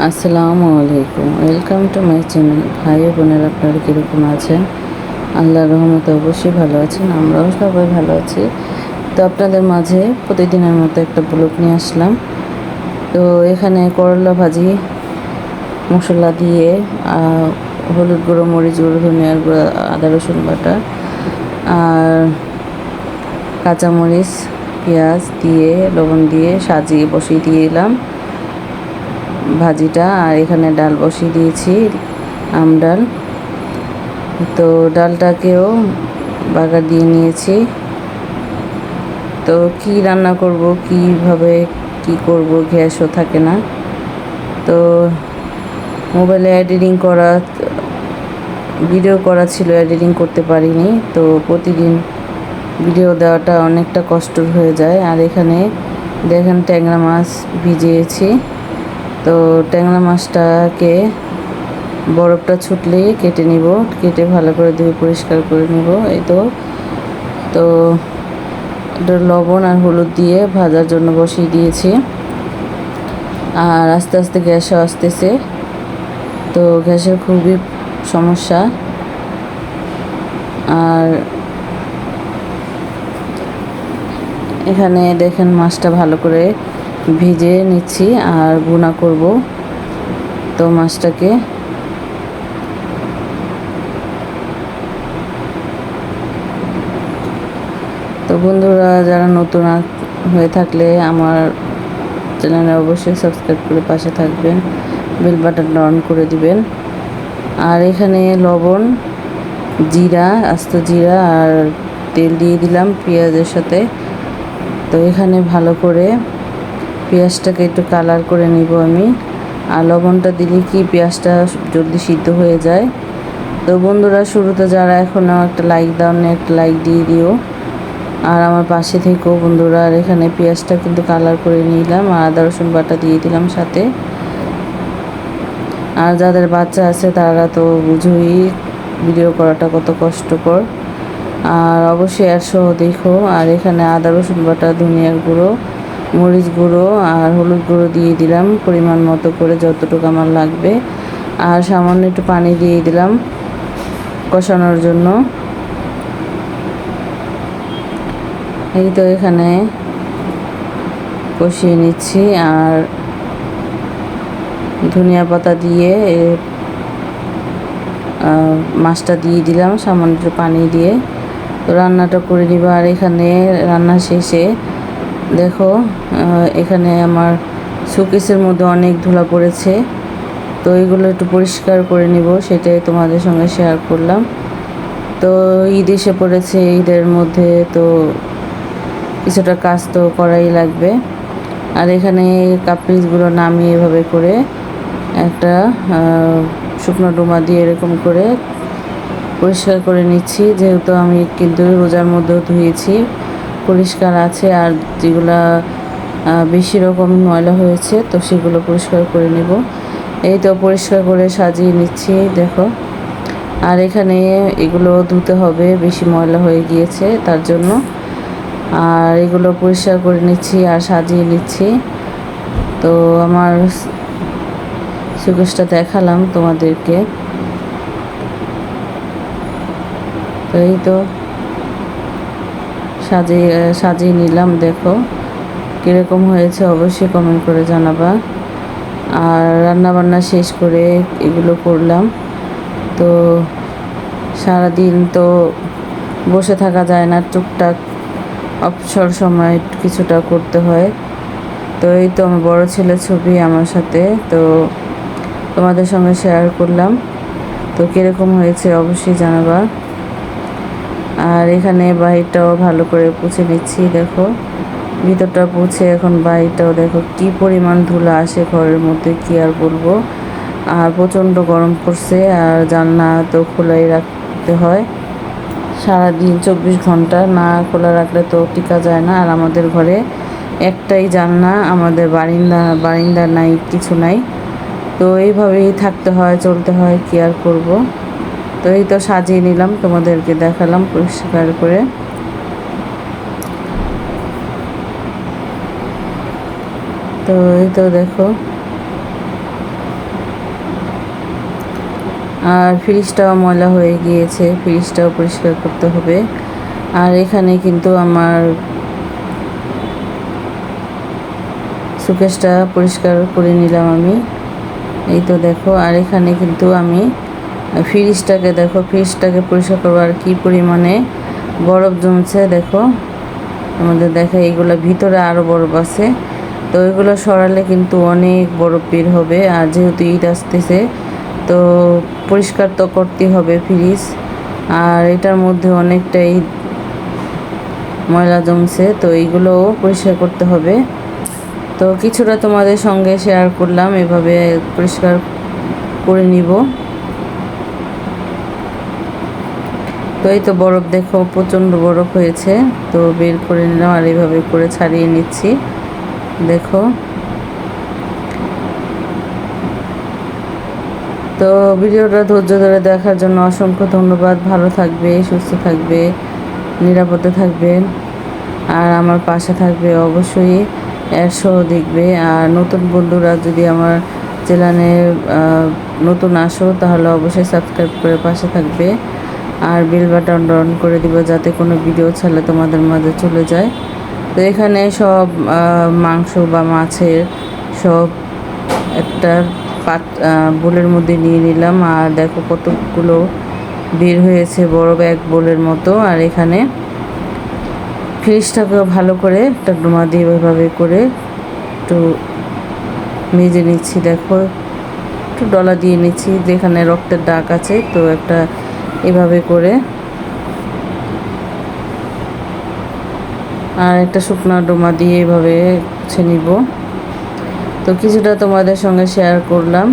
আসসালামু আলাইকুম। Welcome to my channel ভাই বোনেরা আপনারা কীরকম আছেন? আল্লাহর রহমতে অবশ্যই ভালো আছেন, আমরাও সবাই ভালো আছি। তো আপনাদের মাঝে প্রতিদিনের মতো একটা ব্লগ নিয়ে আসলাম। তো এখানে করলা ভাজি, মশলা দিয়ে হলুদ গুঁড়ো, মরিচ গুঁড়ো, ধনিয়ার গুঁড়ো, আদা, রসুন বাটা আর কাঁচামরিচ, পেঁয়াজ দিয়ে, লবণ দিয়ে সাজিয়ে বসিয়ে দিয়ে এলাম। ভাজিটা আর এখানে ডাল বসিয়ে দিয়েছি, আম ডাল। তো ডালটাকেও বাগার দিয়ে নিয়েছি। তো কি রান্না করব, কীভাবে কি করব গ্যাসও থাকে না। তো মোবাইলে এডিটিং করা, ভিডিও করা ছিল, এডিটিং করতে পারিনি। তো প্রতিদিন ভিডিও দেওয়াটা অনেকটা কষ্ট হয়ে যায়। আর এখানে দেখেন ট্যাংরা মাছ ভিজিয়েছি। তো ট্যাংরা মাছটাকে বরফটা ছুটলে কেটে নিব, কেটে ভালো করে ধুয়ে পরিষ্কার করে নিব, এই তো। তো এটা লবণ আর হলুদ দিয়ে ভাজার জন্য বসিয়ে দিয়েছি। আর আস্তে আস্তে গ্যাসও আসতেছে। তো গ্যাসের খুবই সমস্যা। আর এখানে দেখেন মাছটা ভালো করে ভেজে নিচ্ছি আর গুঁড়া করব তো মাছটাকে। তো বন্ধুরা, যারা নতুন হয়ে থাকলে আমার চ্যানেলে অবশ্যই সাবস্ক্রাইব করে পাশে থাকবেন, বেল বাটনটা অন করে দিবেন। আর এখানে লবণ, জিরা, আস্ত জিরা আর তেল দিয়ে দিলাম পেঁয়াজের সাথে। তো এখানে ভালো করে পেঁয়াজটাকে একটু কালার করে নিব আমি। আর লবণটা দিলে কি পেঁয়াজটা জলদি সিদ্ধ হয়ে যায়। তো বন্ধুরা, শুরুতে যারা এখনও একটা লাইক দাও না, একটা লাইক দিয়ে দিও। আর আমার পাশে থেকেও বন্ধুরা। আর এখানে পেঁয়াজটা কিন্তু কালার করে নিলাম আর আদা, রসুন বাটা দিয়ে দিলাম সাথে। আর যাদের বাচ্চা আছে, তারা তো বুঝোই ভিডিও করাটা কত কষ্টকর। আর অবশ্যই একশো দেখো। আর এখানে আদা, রসুন বাটা ধনিয়ার গুঁড়ো মরিচ গুঁড়ো আর হলুদ গুঁড়ো দিয়ে দিলাম পরিমাণ মতো করে যতটুকু আমার লাগবে। আর সামান্য একটু পানি দিয়ে দিলাম কষানোর জন্য। এই তো এখানে কষিয়ে নিচ্ছি আর ধনিয়া পাতা দিয়ে মাছটা দিয়ে দিলাম সামান্য একটু পানি দিয়ে। তো রান্নাটা করে নিব আর এখানে রান্না শেষে দেখো এখানে আমার শোকেসের মধ্যে অনেক ধুলা পড়েছে। তো এগুলো একটু পরিষ্কার করে নিব, সেটাই তোমাদের সঙ্গে শেয়ার করলাম। তো ঈদ এসে পড়েছে ঈদের মধ্যে, তো কিছুটা কাজ তো করাই লাগবে। আর এখানে কাপড়িগুলো নামিয়ে এভাবে করে একটা শুকনো ডোমা দিয়ে এরকম করে পরিষ্কার করে নিচ্ছি। যেহেতু আমি কিন্তু রোজার মধ্যেও ধুয়েছি। পরিষ্কার আছে আর যেগুলা বেশি রকম ময়লা হয়েছে, তো সেগুলো পরিষ্কার করে নেব। এই তো পরিষ্কার করে সাজিয়ে নিচ্ছি, দেখো। আর এখানে এগুলো ধুতে হবে, বেশি ময়লা হয়ে গিয়েছে তার জন্য। আর এগুলো পরিষ্কার করে নিচ্ছি আর সাজিয়ে নিচ্ছি। তো আমার সুকেশটা দেখালাম তোমাদেরকে। তো এই তো সাজিয়ে সাজিয়ে নিলাম, দেখো। কীরকম হয়েছে অবশ্যই কমেন্ট করে জানাবা। আর রান্না বান্না শেষ করে এগুলো করলাম। তো সারাদিন তো বসে থাকা যায় না, টুকটাক অবসর সময় কিছুটা করতে হয়। তো এই তো আমার বড়ো ছেলে ছবি আমার সাথে, তো তোমাদের সঙ্গে শেয়ার করলাম। তো কীরকম হয়েছে অবশ্যই জানাবা। আর এখানে বাহিরটাও ভালো করে পুছে নিচ্ছি, দেখো। ভিতরটা পুছে এখন বাহিরটাও দেখো কি পরিমাণ ধুলা আসে ঘরের মধ্যে, কি আর বলব। আর প্রচণ্ড গরম পড়ছে আর জানলা তো খোলাই রাখতে হয়। সারাদিন চব্বিশ ঘণ্টা না খোলা রাখলে তো টিকা যায় না। আর আমাদের ঘরে একটাই জানলা, আমাদের বারিন্দা বারিন্দা নাই, কিছু নাই। তো এইভাবেই থাকতে হয়, চলতে হয়, কি আর করব। তো এই তো সাজিয়ে নিলাম, তোমাদেরকে দেখালাম পরিষ্কার করে। তো এই তো দেখো। আর ফ্রিজটাও ময়লা হয়ে গিয়েছে, ফ্রিজটাও পরিষ্কার করতে হবে। আর এখানে কিন্তু আমার সুকেশটা পরিষ্কার করে নিলাম আমি। এই তো দেখো, আর এখানে কিন্তু আমি ফ্রিজটাকে দেখো, ফ্রিজটাকে পরিষ্কার করব। আর কী পরিমাণে বরফ জমছে, দেখো। আমাদের দেখা এইগুলো ভিতরে আরও বরফ আছে। তো ওইগুলো সরালে কিন্তু অনেক বরফ বের হবে। আর যেহেতু ঈদ আসতেছে, তো পরিষ্কার তো করতেই হবে ফ্রিজ। আর এটার মধ্যে অনেকটাই ময়লা জমছে, তো এইগুলোও পরিষ্কার করতে হবে। তো কিছুটা তোমাদের সঙ্গে শেয়ার করলাম, এভাবে পরিষ্কার করে নিব। তো এই তো বরফ দেখো, প্রচণ্ড বরফ হয়েছে। তো বের করে নিলাম আর এইভাবে করে ছাড়িয়ে নিচ্ছি। দেখো। তো ভিডিওটা ধৈর্য ধরে দেখার জন্য অসংখ্য ধন্যবাদ। ভালো থাকবে, সুস্থ থাকবে, নিরাপদে থাকবে। আর আমার পাশে থাকবে অবশ্যই একশো দেখবে। আর নতুন বন্ধুরা যদি আমার চ্যানেলে নতুন আসো, তাহলে অবশ্যই সাবস্ক্রাইব করে পাশে থাকবে। আর বেল বাটন অন করে দিব যাতে কোনো ভিডিও ছাড়লে তোমাদের মাঝে চলে যায়। তো এখানে সব মাংস বা মাছের সব একটা পাত বোলের মধ্যে নিয়ে নিলাম। আর দেখো কতগুলো বের হয়েছে, বড় ব্যাগ বোলের মতো। আর এখানে ফ্রিজটাকে ভালো করে একটা ডোমা দিয়ে ওইভাবে করে একটু মেজে নিচ্ছি। দেখো, একটু ডলা দিয়ে নিচ্ছি। যেখানে রক্তের দাগ আছে, তো একটা এভাবে করে। আর একটা শুকনো ডোমা দিয়ে এভাবে ছে নিব তো কিছুটা তোমাদের সঙ্গে শেয়ার করলাম।